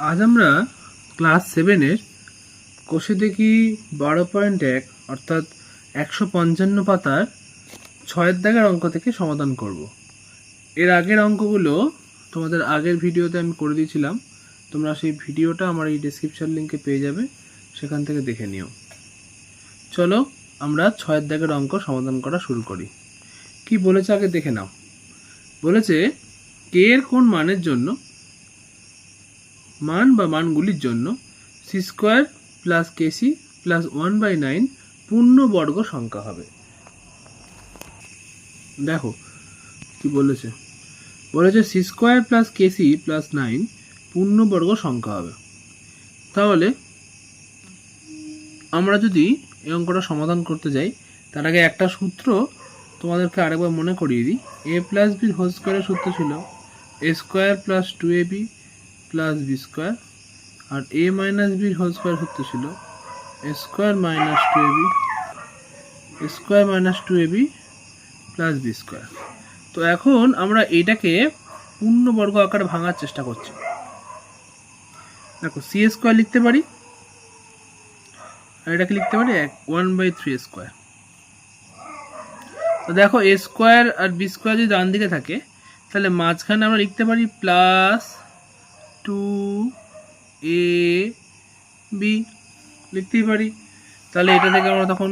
আজ আমরা ক্লাস সেভেনের কোষে দেখি বারো পয়েন্ট এক, অর্থাৎ একশো পঞ্চান্ন পাতার ছয়ের দাগের অঙ্ক থেকে সমাধান করব। এর আগের অঙ্কগুলো তোমাদের আগের ভিডিওতে আমি করে দিয়েছিলাম। তোমরা সেই ভিডিওটা আমার এই ডেসক্রিপশন লিঙ্কে পেয়ে যাবে, সেখান থেকে দেখে নিও। চলো আমরা ছয়ের দাগের অঙ্ক সমাধান করা শুরু করি। কি বলেছে আগে দেখে নাও। বলেছে কে এর কোন মানের জন্য মান বা মানগুলির জন্য C square plus KC plus one by nine পূর্ণবর্গ সংখ্যা হবে। দেখো, কি বলেছে? বলেছে C square plus KC plus nine পূর্ণবর্গ সংখ্যা হবে। তাহলে আমরা যদি এই অঙ্কটা সমাধান করতে যাই, তার আগে একটা সূত্র তোমাদেরকে আরেকবার মনে করিয়ে দিই। এ প্লাস বি হোল স্কোয়ারের সূত্র ছিল। A square plus two A B plus B square R A minus বির হোল স্কোয়ার সূত্র ছিল square minus two A B square minus two A B plus B square তো এখন আমরা এইটাকে পূর্ণবর্গ আকারে ভাঙার চেষ্টা করছি। দেখো সি স্কোয়ার লিখতে পারি, আর এটাকে লিখতে পারি এক ওয়ান বাই থ্রি স্কোয়ার তো দেখো এ স্কোয়ার আর বি স্কোয়ার যদি ডান দিকে থাকে, তাহলে মাঝখানে আমরা লিখতে পারি প্লাস টু এ বি লিখতেই পারি। তাহলে এটা থেকে আমরা তখন,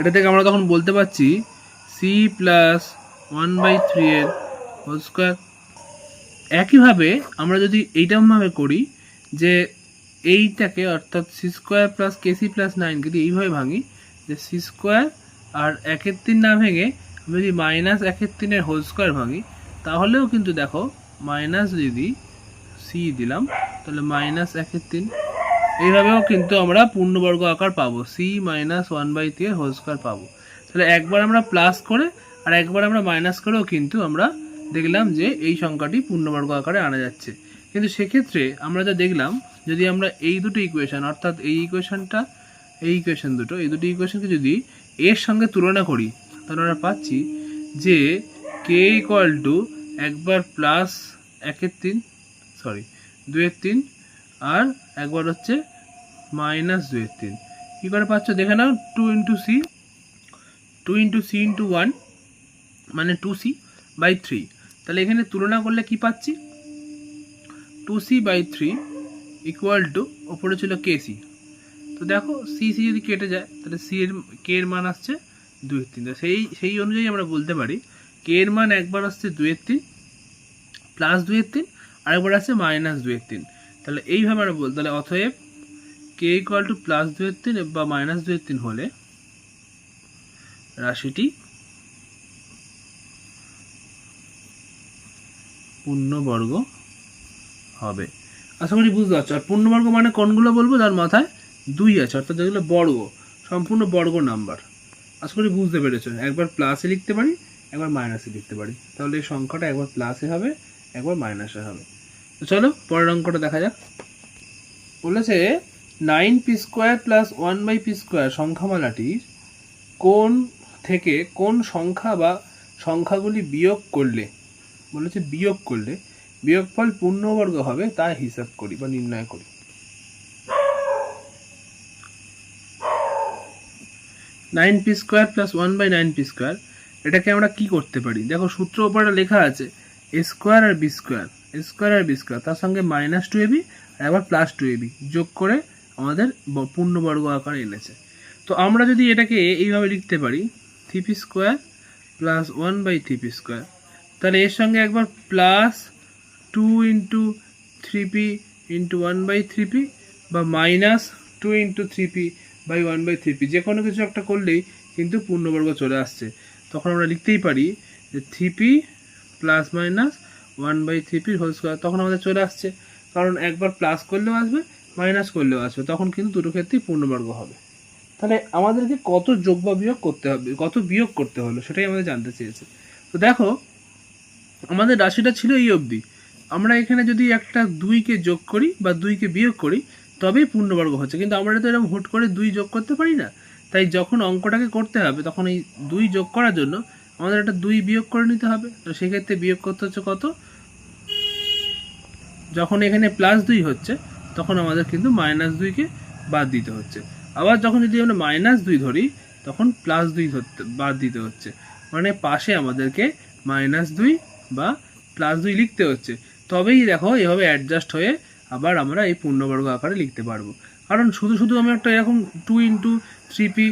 এটা থেকে আমরা তখন বলতে পারছি C plus one by three এর হোল স্কোয়ার। একইভাবে আমরা যদি এইরকমভাবে করি যে এইটাকে অর্থাৎ C square plus KC plus nine যদি এইভাবে ভাঙি, যে সি স্কোয়ার আর একের তিন না ভেঙে আমি যদি মাইনাস একের তিনের হোল স্কোয়ার ভাঙি, তাহলেও কিন্তু দেখো মাইনাস যদি সি দিলাম, তাহলে মাইনাস একের তিন। এইভাবেও কিন্তু আমরা পূর্ণবর্গ আকার পাবো। C minus one by three whole square পাবো। তাহলে একবার আমরা প্লাস করে আর একবার আমরা মাইনাস করেও কিন্তু আমরা দেখলাম যে এই সংখ্যাটি পূর্ণবর্গ আকারে আনা যাচ্ছে। কিন্তু সেক্ষেত্রে আমরা যা দেখলাম, যদি আমরা এই দুটো ইকুয়েশন অর্থাৎ এই ইকুয়েশানটা এই ইকুয়েশান দুটো, এই দুটো ইকুয়েশানকে যদি এর সঙ্গে তুলনা করি, তাহলে আমরা পাচ্ছি যে কে ইকুয়াল টু একবার প্লাস একের তিন সরি দুয়ের তিন আর একবার হচ্ছে মাইনাস দুয়ের তিন। কী করে পাচ্ছ? দেখে নাও two into C two into C into one মানে টু সি বাই থ্রি তাহলে এখানে তুলনা করলে কি পাচ্ছি? Two C by three equal to ওপরে ছিল কে সি তো দেখো সি সি যদি কেটে যায়, তাহলে সি এর কে এর মান আসছে দুয়ের তিন। সেই সেই অনুযায়ী আমরা বলতে পারি কে এর মান একবার আসছে দুয়ের তিন প্লাস দুয়ের তিন আরেকবার আছে মাইনাস দুয়ের তিন। তাহলে এইভাবে আমরা বলতে তাহলে অতএব কে ইকুয়াল টু প্লাস দুয়ের তিন বা মাইনাস দুয়ের তিন হলে রাশিটি পূর্ণবর্গ হবে। আশা করি বুঝতে পারছ। আর পূর্ণবর্গ মানে কোনগুলো বলব? যার মাথায় দুই আছে, অর্থাৎ যেগুলো বর্গ, সম্পূর্ণ বর্গ নাম্বার। আশা করি বুঝতে পেরেছ। একবার প্লাসে লিখতে পারি, একবার মাইনাসে লিখতে পারি। তাহলে এই সংখ্যাটা একবার প্লাসে হবে, একবার মাইনাসে হবে। চলো, পরের অঙ্কটা দেখা যাক। বলেছে nine P square plus one by P square সংখ্যামালাটির কোন থেকে কোন সংখ্যা বা সংখ্যাগুলি বিয়োগ করলে, বলেছে বিয়োগ করলে বিয়োগফল পূর্ণবর্গ হবে তা হিসাব করি বা নির্ণয় করি। Nine P square plus one by nine P square এটাকে আমরা কি করতে পারি? দেখো সূত্র ওপরে লেখা আছে এ স্কোয়ার আর বি স্কোয়ার স্কোয়ার আর বি স্কোয়ার তার সঙ্গে মাইনাস টু এবি আর আবার প্লাস টু এবি যোগ করে আমাদের পূর্ণবর্গ আকারে এনেছে। তো আমরা যদি এটাকে এইভাবে লিখতে পারি three P square plus one by three P square তাহলে এর সঙ্গে একবার plus two into three P into one by three P বা minus two into three P by one by three P যে কোনো কিছু একটা করলেই কিন্তু পূর্ণবর্গ চলে আসছে। তখন আমরা লিখতেই পারি যে three P plus minus one by three পির হোল স্কোয়ার তখন আমাদের চলে আসছে। কারণ একবার প্লাস করলেও আসবে মাইনাস করলেও আসবে, তখন কিন্তু দুটো ক্ষেত্রেই পূর্ণবর্গ হবে। তাহলে আমাদেরকে কত যোগ বা বিয়োগ করতে হবে, কত বিয়োগ করতে হলো, সেটাই আমাদের জানতে চেয়েছে। তো দেখো, আমাদের রাশিটা ছিল এই অবধি। আমরা এখানে যদি একটা দুইকে যোগ করি বা দুইকে বিয়োগ করি, তবেই পূর্ণবর্গ হচ্ছে। কিন্তু আমরা তো এরকম হুট করে দুই যোগ করতে পারি না। তাই যখন অঙ্কটাকে করতে হবে, তখন এই দুই যোগ করার জন্য আমাদের একটা দুই বিয়োগ করে নিতে হবে। তো সেক্ষেত্রে বিয়োগ করতে হচ্ছে কত? যখন এখানে প্লাস দুই হচ্ছে, তখন আমাদের কিন্তু মাইনাস দুইকে বাদ দিতে হচ্ছে। আবার যখন যদি আমরা মাইনাস দুই ধরি, তখন প্লাস দুই ধরতে, বাদ দিতে হচ্ছে। মানে পাশে আমাদেরকে মাইনাস দুই বা প্লাস দুই লিখতে হচ্ছে। তবেই দেখো, এভাবে অ্যাডজাস্ট হয়ে আবার আমরা এই পূর্ণবর্গ আকারে লিখতে পারব। কারণ শুধু শুধু আমি একটা এরকম two into three P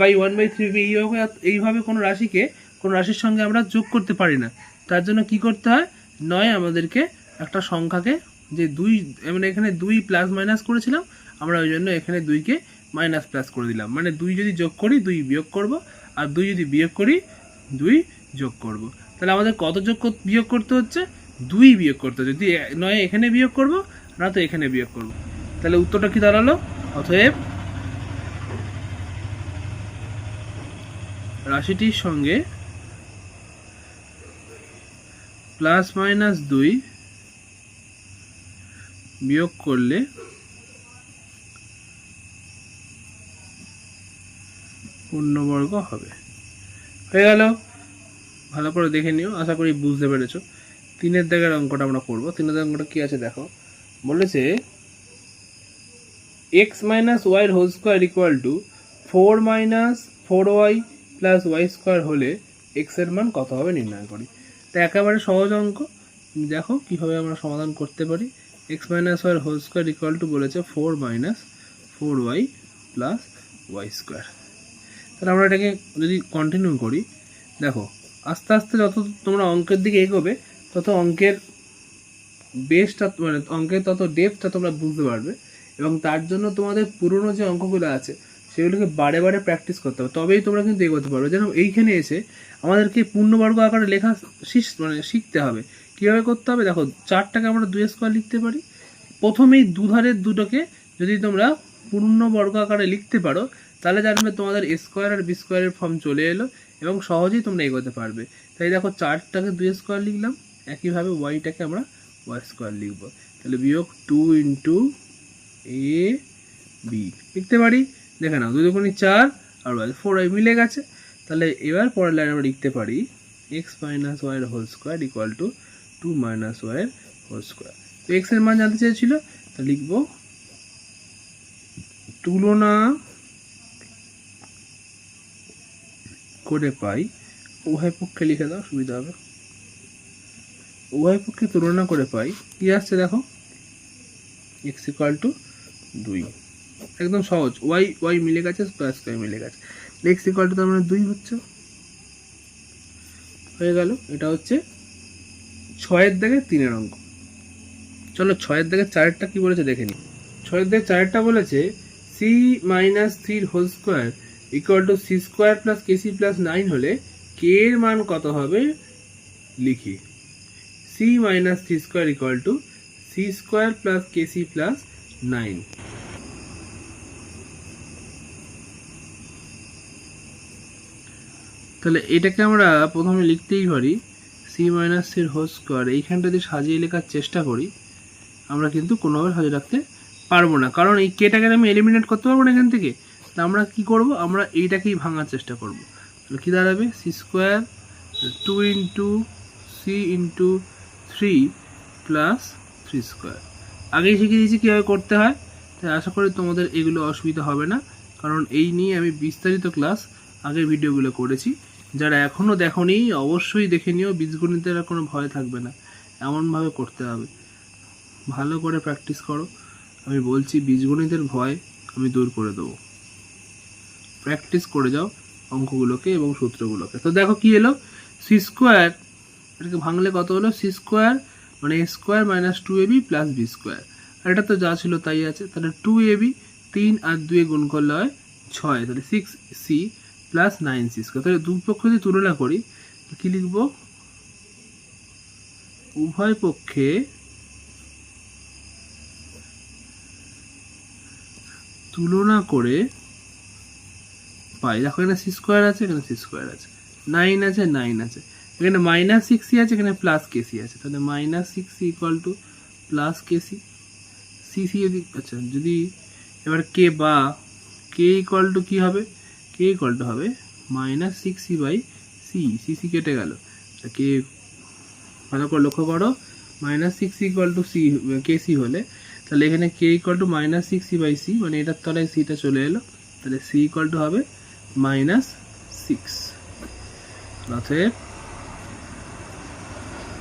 by one by three P এইভাবে এইভাবে কোনো রাশিকে কোনো রাশির সঙ্গে আমরা যোগ করতে পারি না। তার জন্য কি করতে হয়? নয় আমাদেরকে একটা সংখ্যাকে যে দুই মানে এখানে দুই প্লাস মাইনাস করেছিলাম, আমরা ওই জন্য এখানে দুইকে মাইনাস প্লাস করে দিলাম। মানে দুই যদি যোগ করি, দুই বিয়োগ করব, আর দুই যদি বিয়োগ করি, দুই যোগ করব। তাহলে আমাদের কত যোগ বিয়োগ করতে হচ্ছে? দুই বিয়োগ করতে হচ্ছে। যদি নয় এখানে বিয়োগ করব, না তো এখানে বিয়োগ করব। তাহলে উত্তরটা কি দাঁড়াল? অতএব রাশিটির সঙ্গে প্লাস মাইনাস দুই বিয়োগ করলে পূর্ণবর্গ হবে। হয়ে গেল। ভালো করে দেখে নিও, আশা করি বুঝতে পেরেছ। তিনের দাগের অঙ্কটা আমরা করব। তিনের অঙ্কটা কি আছে দেখো? বলেছে এক্স মাইনাস ওয়াইয়ের whole square equal to four minus four Y plus Y square হলে এক্সের মান কত হবে নির্ণয় করি। তো একেবারে সহজ অঙ্ক। দেখো কীভাবে আমরা সমাধান করতে পারি। এক্স মাইনাস ওয়াইয়ের হোল স্কোয়ার ইকুয়াল টু বলেছে four minus four Y plus Y square তাহলে আমরা এটাকে যদি কন্টিনিউ করি, দেখো, আস্তে আস্তে যত তোমরা অঙ্কের দিকে এগোবে, তত অঙ্কের বেসটা মানে অঙ্কের তত ডেপথটা তোমরা বুঝতে পারবে। এবং তার জন্য তোমাদের পুরনো যে অঙ্কগুলো আছে সেগুলোকে বারে বারে প্র্যাকটিস করতে হবে। তবেই তোমরা কিন্তু এগোতে পারবে। যেন এইখানে এসে আমাদেরকে পূর্ণবর্গ আকারে লেখা মানে শিখতে হবে। কীভাবে করতে হবে? দেখো, চারটাকে আমরা দুই স্কোয়ার লিখতে পারি। প্রথমেই দুধারের দুটোকে যদি তোমরা পূর্ণবর্গ আকারে লিখতে পারো, তাহলে জানবে তোমাদের স্কোয়ার আর বি স্কোয়ারের ফর্ম চলে এলো এবং সহজেই তোমরা এগোতে পারবে। তাই দেখো, চারটাকে দুই স্কোয়ার লিখলাম। একইভাবে ওয়াইটাকে আমরা ওয়াই স্কোয়ার লিখব। তাহলে বিয়োগ টু ইন্টু এ বি লিখতে পারি? দেখে নাও, দুই দুগুণি চার আর ওয়াই ফোর ওয়াই মিলে গেছে। তাহলে এবার পরের লাইন আমরা লিখতে পারি এক্স মাইনাস ওয়াইয়ের whole square equal to two minus ওয়াইয়ের হোল স্কোয়ার তো এক্সের মান জানতে চেয়েছিল, তা লিখব। তুলনা করে পাই। উভয় পক্ষে লিখে দাও, সুবিধা হবে। উভয় পক্ষে তুলনা করে পাই। কি আসছে দেখো? এক্স ইকুয়াল টু দুই। একদম সহজ। ওয়াই ওয়াই মিলে গেছে প্লাস ওয়াই মিলে গেছে। এক্স ইকুয়াল টু তার মানে দুই হচ্ছে। হয়ে গেল। এটা হচ্ছে ছয়ের দাগে তিনের অঙ্ক। চলো ছয়ের দাগে চারেরটা কি বলেছে দেখে নিই। ছয়ের দাগে চারেরটা বলেছে সি মাইনাস থ্রির whole square equal to C square plus KC plus nine হলে কে এর মান কত হবে? লিখি। C minus three square equal to C square plus KC plus nine তাহলে এটাকে আমরা প্রথমে লিখতেই পারি সি মাইনাস সির হোল স্কোয়ার এইখানটা যদি সাজিয়ে লেখার চেষ্টা করি। আমরা কিন্তু কোনোভাবে সাজিয়ে রাখতে পারব না। কারণ এই কেটাকে আমি এলিমিনেট করতে পারব না এখান থেকে। তা আমরা কি করব? আমরা এইটাকেই ভাঙার চেষ্টা করব। তাহলে কী দাঁড়াবে? C square two into C into three plus three square আগেই শিখিয়ে দিয়েছি কীভাবে করতে হয়। তাই আশা করি তোমাদের এগুলো অসুবিধা হবে না। কারণ এই নিয়ে আমি বিস্তারিত ক্লাস আগের ভিডিওগুলো করেছি। যারা এখনও দেখোনি, অবশ্যই দেখে নিও, বীজগণিতের কোনো ভয় থাকবে না। এমনভাবে করতে হবে। ভালো করে প্র্যাকটিস করো। আমি বলছি, বীজগণিতের ভয় আমি দূর করে দেবো। প্র্যাকটিস করে যাও অঙ্কগুলোকে এবং সূত্রগুলোকে। তো দেখো কি এলো? সি স্কোয়ার এটাকে ভাঙলে কত হলো? সি স্কোয়ার মানে A square minus two A B plus B square আর এটা তো যা ছিল তাই আছে। তাহলে টু এ বি তিন আর দুয়ে গুণ করলে হয় ছয়। তাহলে six C plus nine C square তাহলে দুই পক্ষ যদি তুলনা করি, কী লিখব? উভয় পক্ষে তুলনা করে পাই। দেখো এখানে সি স্কোয়ার আছে, এখানে সি স্কোয়ার আছে। নাইন আছে নাইন আছে। এখানে মাইনাস সিক্স সি আছে, এখানে প্লাস কেসি আছে। তাহলে minus six C equal to plus KC C C যদি আচ্ছা যদি এবার কে বা কে ইকুয়াল টু কী হবে? কে ইকুয়াল টু হবে minus six C by C C C কেটে গেল। কে ভালো করে লক্ষ্য করো। Minus six equal to C K C হলে। তাহলে এখানে K equal to minus six C by C মানে এটার তলায় সিটা চলে এলো। তাহলে সি ইকুয়াল টু হবে মাইনাস সিক্স অতএব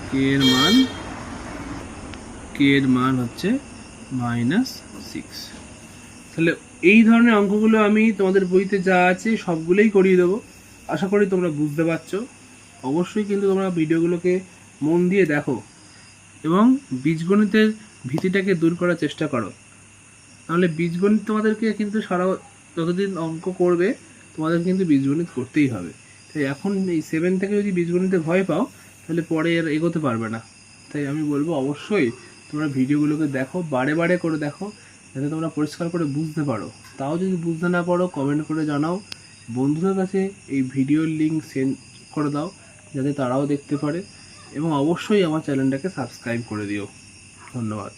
কে এর মান কে এর মান হচ্ছে মাইনাস সিক্স তাহলে এই ধরনের অঙ্কগুলো আমি তোমাদের বইতে যা আছে সবগুলোই করিয়ে দেবো। আশা করি তোমরা বুঝতে পারছ। অবশ্যই কিন্তু তোমরা ভিডিওগুলোকে মন দিয়ে দেখো এবং বীজগণিতের ভীতিটাকে দূর করার চেষ্টা করো। নাহলে বীজগণিত তোমাদেরকে কিন্তু সারা যতদিন অঙ্ক করবে, তোমাদের কিন্তু বীজগণিত করতেই হবে। তাই এখন এই সেভেন থেকে যদি বীজগণিতে ভয় পাও, তাহলে পরে আর এগোতে পারবে না। তাই আমি বলব অবশ্যই তোমরা ভিডিওগুলোকে দেখো, বারে বারে করে দেখো। যাতে তোমরা পরিষ্কার করে বুঝতে পারো। তাও যদি বুঝতে না পারো কমেন্ট করে জানাও। বন্ধুদের কাছে এই ভিডিওর লিঙ্ক সেন্ড করে দাও, যাতে তারাও দেখতে পারে। এবং অবশ্যই আমার চ্যানেলটাকে সাবস্ক্রাইব করে দিও। ধন্যবাদ।